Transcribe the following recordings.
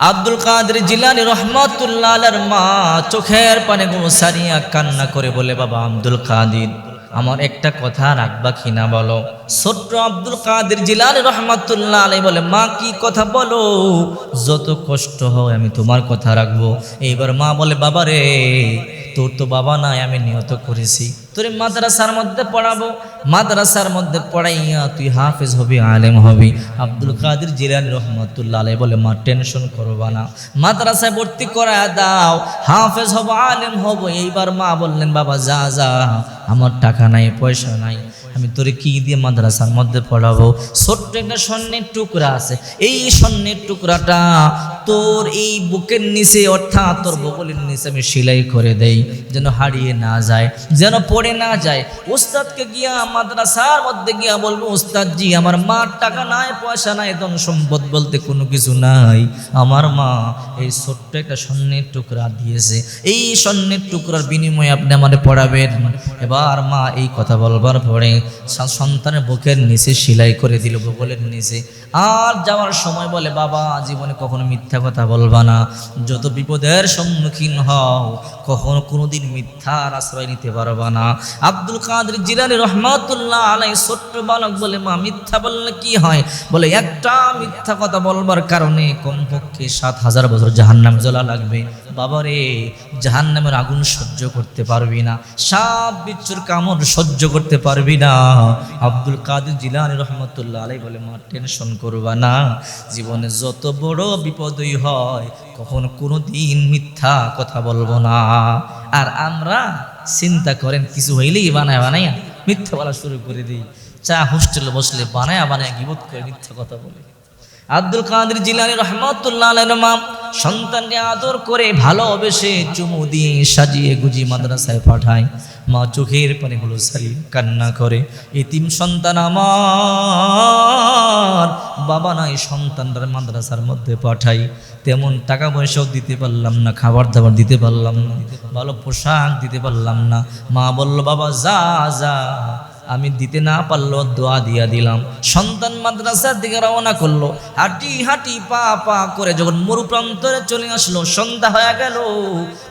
আব্দুল কাদের জিলানি রহমতুল্লাহ মা চোখের পানে গুলো সারিয়া কান্না করে বলে, বাবা আব্দুল কাদির, আমার একটা কথা রাখবা কি না বলো? ছোট্ট আব্দুল কাদের জিলানি রহমতুল্লাহ আলাই বলে, মা, কি কথা বলো? যত কষ্ট হয় আমি তোমার কথা রাখব। এইবার মা বলে বাবা রে তোর তো বাবা নাই, আমি নিহত করেছি। তোর মাদ্রাসার মধ্যে পড়াবো। মাদ্রাসার মধ্যে পড়াইয়া তুই হাফেজ হবি, আলেম হবি। আব্দুল কাদির জিলানি রহমতুল্লাহ আলাই বলে, মা, টেনশন করবা না। মাদ্রাসায় ভর্তি করা দাও। হাফেজ হব, আলেম হব। এইবার মা বললেন, বাবা, যা যা। আমার টাকা নাই, পয়সা নাই, আমি তোরে কি দিয়ে মাদ্রাসার মধ্যে পড়াবো? ছোট্ট একটা স্বর্ণের টুকরা আছে। এই স্বর্ণের টুকরাটা তোর এই বুকের নিচে, অর্থাৎ তোর বগলের নিচে আমি সেলাই করে দেই, যেন হারিয়ে না যায়, যেন পড়ে না যায়। ওস্তাদকে গিয়া মাদ্রাসার মধ্যে গিয়া বলব, উস্তাদ জি, আমার মার টাকা নাই, পয়সা নাই, ধন সম্পদ বলতে কোনো কিছু নাই। আমার মা এই ছোট্ট একটা স্বর্ণের টুকরা দিয়েছে। এই স্বর্ণের টুকরার বিনিময়ে আপনি আমাদের পড়াবেন। এবার মা এই কথা বলবার পরে সন্তানের বুকের নিচে সেলাই করে দিল, বগলের নিচে। আর যাওয়ার সময় বলে, বাবা, জীবনে কখনো মিথ্যা কথা বলবা না। যত বিপদের সম্মুখীন হও, কখনো কোনোদিন মিথ্যার আশ্রয় নিতে পারবা না। আব্দুল কাদের জিলানি রহমাতুল্লাহ আলাই ছোট্ট বালক বলে, মা, মিথ্যা বললে কি হয়? বলে, একটা মিথ্যা কথা বলবার কারণে কমপক্ষে সাত হাজার বছর জাহান্নাম জ্বলা লাগবে। বাবারে, জাহান্নামের আগুন সহ্য করতে পারবি না, সাপ বিচ্ছুর কামড় সহ্য করতে পারবি না। আব্দুল কাদের জিলানি রহমতুল্লাহ আলাই বলে, মা, টেনশন করবা না। জীবনে যত বড় বিপদই হয়, কখনো কোনো দিন মিথ্যা কথা বলব না। আর আমরা চিন্তা করেন, কিছু হইলেই বানায় বানাইয়া মিথ্যা বলা শুরু করে দিই। চা হোস্টেলে বসলে বানায় বানায় গিবোধ করে মিথ্যা কথা বলে। আব্দুল কাদের জিলানি রহমতুল্লাহ মা সন্তানকে আদর করে ভালোবেসে চুমু দিয়ে সাজিয়ে গুজি মাদ্রাসায় পাঠায়। মা চোখের পানিগুলো সারি কান্না করে এতিম সন্তান আমার, বাবা নাই সন্তানটার মাদ্রাসার মধ্যে পাঠাই। তেমন টাকা পয়সাও দিতে পারলাম না, খাবার দাবার দিতে পারলাম না, ভালো পোশাক দিতে পারলাম না। মা বলল, বাবা, যা যা। আমি দিতে না পারল দোয়া দিয়া দিলাম। সন্তান মাদ্রাসার দিকে রওনা করল। হাঁটি হাঁটি পা পা করে যখন মরুপ্রান্তরে চলে আসলো, সন্ধ্যা হয়ে গেল।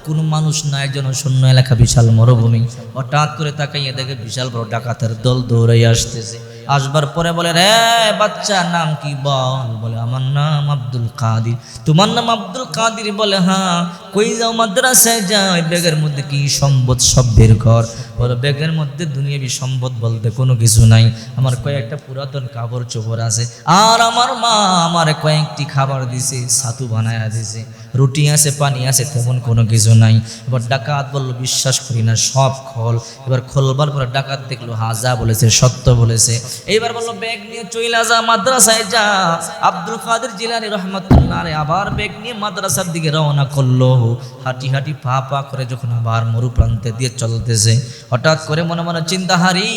কোনো মানুষ নাই একজন শূন্য এলাকা বিশাল মরুভূমি। হঠাৎ করে তাকাইয়ে দেখে বিশাল বড় ডাকাতের দল দৌড়াই আসতেছে। আসবার পরে বলে, রে বাচ্চা নাম কি বল? বলে, আমার নাম আব্দুল কাদির। তোমার নাম আব্দুল কাদির বলে হ্যাঁ কই যাও মাদ্রাসায় যাও এই ব্যাগের মধ্যে কি সম্পদ সব বের কর বলে ব্যাগের মধ্যে দুনিয়াবি সম্পদ বলতে কোনো কিছু নাই। আমার কয়েকটা পুরাতন কাপড় চোপড় আছে। আর আমার মা আমার কয়েকটি খাবার দিছে, ছাতু বানায়া দিছে। রুটি আছে, পানি আছে, তেমন কোনো কিছু নাই। এবার ডাকাত বলল, বিশ্বাস করি না, সব খোল। এবার খোলবার পরে ডাকাত দেখল, হাজা বলেছে, সত্য বলেছে। এইবার বলল, ব্যাগ নিয়ে চইলা যা, মাদ্রাসায় যা। আব্দুল কাদের জিলানি রহমতুল্লাহ আবার ব্যাগ নিয়ে মাদ্রাসার দিকে রওনা করল। হাঁটি হাঁটি পা পা করে যখন আবার মরু প্রান্তে দিয়ে চলতেছে, হঠাৎ করে মনে মনে চিন্তা, হারি,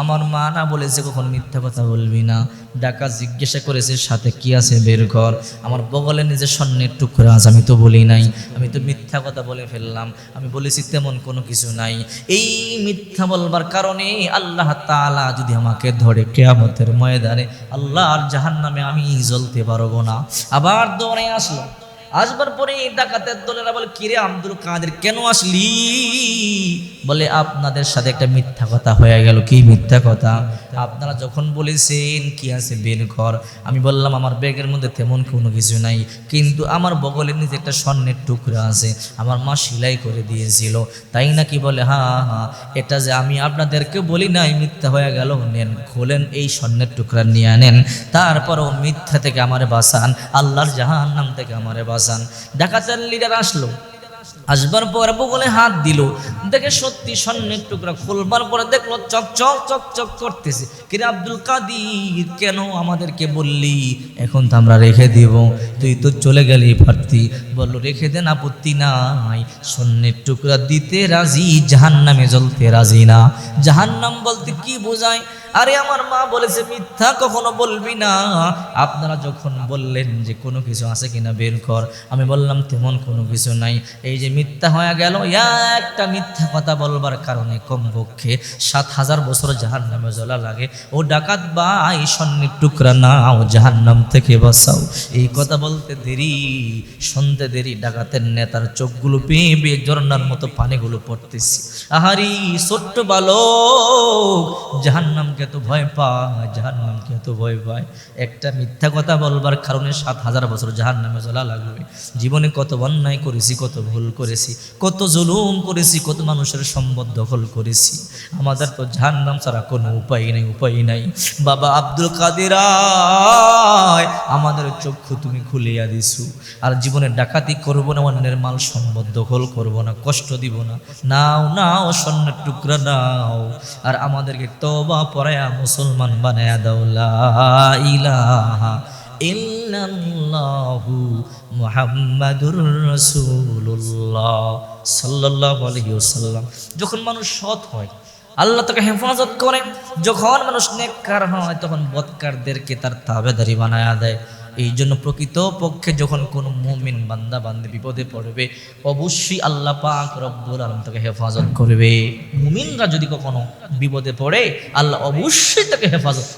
আমার মা না বলেছে কখন মিথ্যা কথা বলবি না। ডাকা জিজ্ঞাসা করেছে, সাথে কি আছে বের কর? আমার বগলে নিজের স্বর্ণের টুকরা আছে, আমি তো বলি নাই, আমি তো মিথ্যা কথা বলে ফেললাম, আমি বলেছি তেমন কোনো কিছু নাই। এই মিথ্যা বলবার কারণে আল্লাহ তাআলা যদি আমাকে ধরে কেয়ামতের ময়দানে। আল্লাহর জাহান্নামে আমি জ্বলতে পারব না। আবার দৌড়ে আসলো। আসবার পরে ডাকাতের দলেরা বলে, কিরে আব্দুল কাদের, কেন আসলি? বলে, আপনাদের সাথে একটা মিথ্যা কথা হয়ে গেল। কি মিথ্যা কথা? আপনারা যখন বলেছেন, কি আছে বের ঘর আমি বললাম, আমার ব্যাগের মধ্যে তেমন কোনো কিছু নাই, কিন্তু আমার বগলের নিচে একটা স্বর্ণের টুকরা আছে, আমার মা সেলাই করে দিয়েছিল। তাই নাকি বলে হ্যাঁ হ্যাঁ এটা যে আমি আপনাদেরকে বলি নাই, মিথ্যা হয়ে গেল। নেন, খোলেন এই স্বর্ণের টুকরা, নিয়ে নেন। তারপরও মিথ্যা থেকে আমারে বাঁচান, আল্লাহর জাহান নাম থেকে আমারে বাঁচান। ডাকাতের লিডার আসলো। আসবার পরে বগলে হাত দিল। দেখে সত্যি স্বর্ণের টুকরা খুলবার পরে দেখল চক চক চক চক করতেছে। কিরে আব্দুল কাদির, কেন আমাদেরকে বললি? এখন তো আমরা রেখে দিব। তুই তো চলে গেলি পারতি বলল, রেখে দেন, আপত্তি নাই। স্বর্ণের টুকরা দিতে রাজি, জাহান্নামে জ্বলতে রাজি না। জাহান্নাম বলতে কি বোঝায়? আরে আমার মা বলেছে, মিথ্যা কখনো বলবি না। আপনারা যখন বললেন যে, কোনো কিছু আছে কিনা বের কর, আমি বললাম, তেমন কোনো কিছু নাই। এই যে মিথ্যা হয়ে গেল, একটা মিথ্যা কথা বলবার কারণে কমপক্ষে সাত হাজার বছর জাহান নামে জ্বলা লাগে। ও ডাকাত বা এই স্বর্ণের টুকরা নাও জাহান নাম থেকে বাঁচাও। এই কথা বলতে দেরি, শুনতে দেরি, ডাকাতের নেতার চোখগুলো পেয়ে পেয়ে ঝর্ণার মতো পানিগুলো পড়তেছি। আহারি ছোট্ট বালক জাহান্নামকে তো ভয় পায় জাহান্নামকে তো ভয় পায়। একটা মিথ্যা কথা বলবার কারণে সাত হাজার বছর জাহান্নামে জ্বলা লাগবে। জীবনে কত অন্যায় করেছি, কত ভুল করেছি, কত জুলুম করেছি, কত মানুষের সম্পদ দখল করেছি। আমাদের তো জাহান্নাম ছাড়া কোনো উপায় নেই, উপায় নাই। বাবা আব্দুল কাদের আমাদের চক্ষু তুমি খুলিয়া দিছু। আর জীবনে ডাকাতি করব না, অন্যের মাল সম্পদ দখল করব না, কষ্ট দিব না। নাও নাও, স্বর্ণের টুকরা নাও। আর আমাদেরকে তবা পড়ায়া মুসলমান বানায়া দাও ইলাহা ইল্লাল্লাহু মুহাম্মাদুর রাসূলুল্লাহ সাল্লাল্লাহু আলাইহি ওয়াসাল্লাম। যখন মানুষ সৎ হয়, আল্লাহ তাকে হেফাজত করে। যখন মানুষ নেককার হয়, তখন বৎকারদেরকে তার তাবেদারি বানায়া দেয়। এই জন্য প্রকৃত পক্ষে যখন কোনো মুমিন বান্দা বান্দে বিপদে পড়বে, অবশ্যই আল্লাহ পাক রব্বুল আলম তাকে হেফাজত করবে। মুমিনরা যদি কখনো বিপদে পড়ে, আল্লাহ অবশ্যই তাকে হেফাজত করবে।